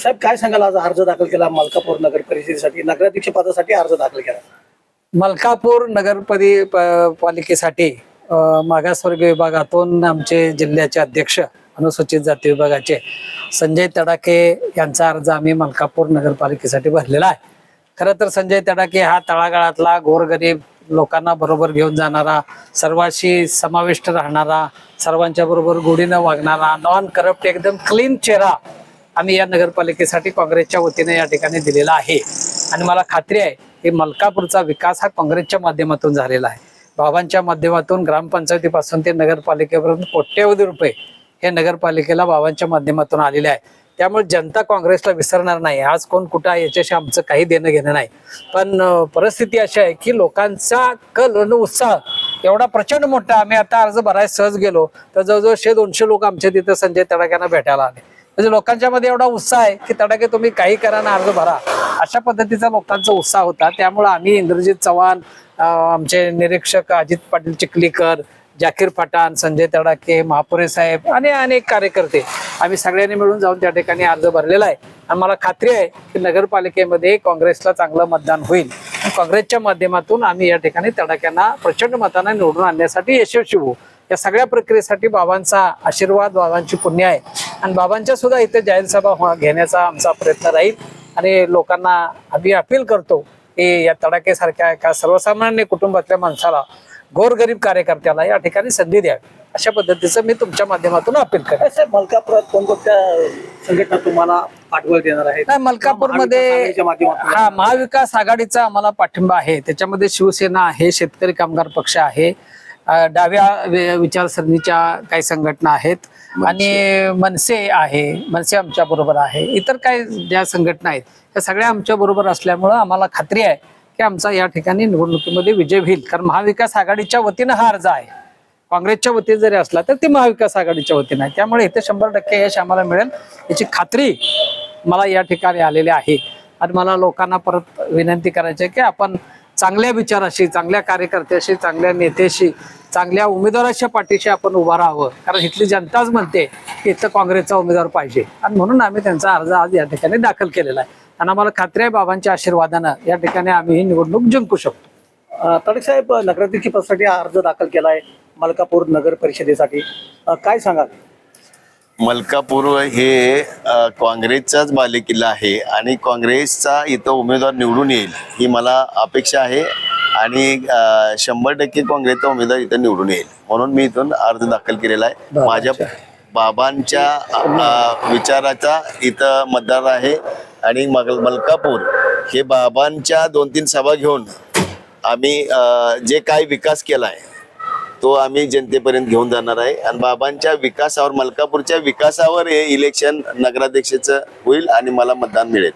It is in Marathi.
साहेब काय सांगाल? आज अर्ज दाखल केला मलकापूर नगर परिषदेसाठी नगराध्यक्ष पदासाठी अर्ज दाखल केला. मलकापूर नगरपरी प- पालिकेसाठी अ, विभागातून आमचे जिल्ह्याचे अध्यक्ष अनुसूचित जाती विभागाचे संजय तडाके यांचा अर्ज आम्ही मलकापूर नगरपालिकेसाठी भरलेला आहे. खरं तर संजय तडाके हा तळागाळातला गोरगरीब लोकांना बरोबर घेऊन जाणारा सर्वांशी समाविष्ट राहणारा सर्वांच्या बरोबर गोडीनं वागणारा नॉन करप्ट एकदम क्लीन चेहरा आम्ही या नगरपालिकेसाठी काँग्रेसच्या वतीने या ठिकाणी दिलेला आहे. आणि मला खात्री आहे की मलकापूरचा विकास हा काँग्रेसच्या माध्यमातून झालेला आहे. बाबांच्या माध्यमातून ग्रामपंचायतीपासून ते नगरपालिकेपर्यंत कोट्यवधी रुपये हे नगरपालिकेला बाबांच्या माध्यमातून आलेले आहे त्यामुळे जनता काँग्रेसला विसरणार नाही. आज कोण कुठं आहे याच्याशी आमचं काही देणं घेणं नाही. पण परिस्थिती अशी आहे की लोकांचा कल आणि उत्साह एवढा प्रचंड मोठा आम्ही आता अर्ज भरायला सहज गेलो तर जवळजवळ शे दोनशे लोक आमच्या तिथं संजय तडाख्यांना भेटायला आले. म्हणजे लोकांच्या मध्ये एवढा उत्साह आहे की तडाखे तुम्ही काही करा ना अर्ज भरा. अशा पद्धतीचा लोकांचा उत्साह होता. त्यामुळे आम्ही इंद्रजित चव्हाण आमचे निरीक्षक अजित पाटील चिखलीकर जाकीर पठाण संजय तडाके महापुरे साहेब आणि अनेक कार्यकर्ते आम्ही सगळ्यांनी मिळून जाऊन त्या ठिकाणी अर्ज भरलेला आहे. आणि मला खात्री आहे की नगरपालिकेमध्ये काँग्रेसला चांगलं मतदान होईल. काँग्रेसच्या माध्यमातून आम्ही या ठिकाणी तडाख्यांना प्रचंड मताने निवडून आणण्यासाठी यशस्वी होऊ. या सगळ्या प्रक्रियेसाठी बाबांचा आशीर्वाद बाबांची पुण्य आहे. आणि बाबांच्या सुद्धा इथे जाहीर सभा हो- घेण्याचा आमचा प्रयत्न राहील. आणि लोकांना आम्ही अपील करतो की या तडाखेसारख्या एका सर्वसामान्य कुटुंबातल्या माणसाला गोरगरीब कार्यकर्त्याला या ठिकाणी संधी द्यावी. अशा पद्धतीचं मी तुमच्या माध्यमातून अपील करेन साहेब मलकापुरात कोणकोणत्या संघटना तुम्हाला पाठबळ देणार आहेत? नाही मलकापूरमध्ये. हा महाविकास आघाडीचा आम्हाला पाठिंबा आहे. त्याच्यामध्ये शिवसेना आहे शेतकरी कामगार पक्ष आहे. डाव्या विचारसरणीच्या काही संघटना आहेत. आणि मनसे. आहे मनसे आमच्या बरोबर आहे. इतर काही ज्या संघटना आहेत त्या सगळ्या आमच्या बरोबर असल्यामुळं आम्हाला खात्री आहे की आमचा या ठिकाणी निवडणुकीमध्ये विजय होईल. कारण महाविकास आघाडीच्या वतीनं हा अर्ज आहे. काँग्रेसच्या वतीने जरी असला तर ते महाविकास आघाडीच्या वतीने आहे. त्यामुळे इथे शंभर टक्के यश आम्हाला मिळेल याची खात्री मला या ठिकाणी आलेली आहे. आणि मला लोकांना परत विनंती करायची आहे की आपण चांगल्या विचाराशी चांगल्या कार्यकर्त्याशी चांगल्या नेत्याशी चांगल्या उमेदवाराच्या पाठीशी आपण उभा राहावं. कारण इथली जनताच म्हणते की इथं काँग्रेसचा उमेदवार पाहिजे. आणि म्हणून आम्ही त्यांचा अर्ज आज या ठिकाणी दाखल केलेला आहे. आणि आम्हाला खात्री आहे बाबांच्या आशीर्वादानं या ठिकाणी आम्ही ही निवडणूक जिंकू शकतो. तडक साहेब नगराध्यक्ष पदासाठी अर्ज दाखल केलाय मलकापूर नगर परिषदेसाठी. काय सांगाल? मलकापूर हे काँग्रेसचाच बालेकिल्ला आहे आणि काँग्रेसचा इथं उमेदवार निवडून येईल ही मला अपेक्षा आहे. आणि शंभर टक्के काँग्रेसचा उमेदवार इथं निवडून येईल. म्हणून मी इथून अर्ज दाखल केलेला आहे. माझ्या. बाबांच्या विचाराचा इथं मतदार आहे. आणि मग मलकापूर हे बाबांच्या दोन तीन सभा घेऊन आम्ही जे काय विकास केला आहे तो आम्ही जनतेपर्यंत घेऊन जाणार आहे. आणि बाबांच्या विकासावर मलकापूरच्या विकासावर हे इलेक्शन नगराध्यक्षाचं होईल आणि मला मतदान मिळेल.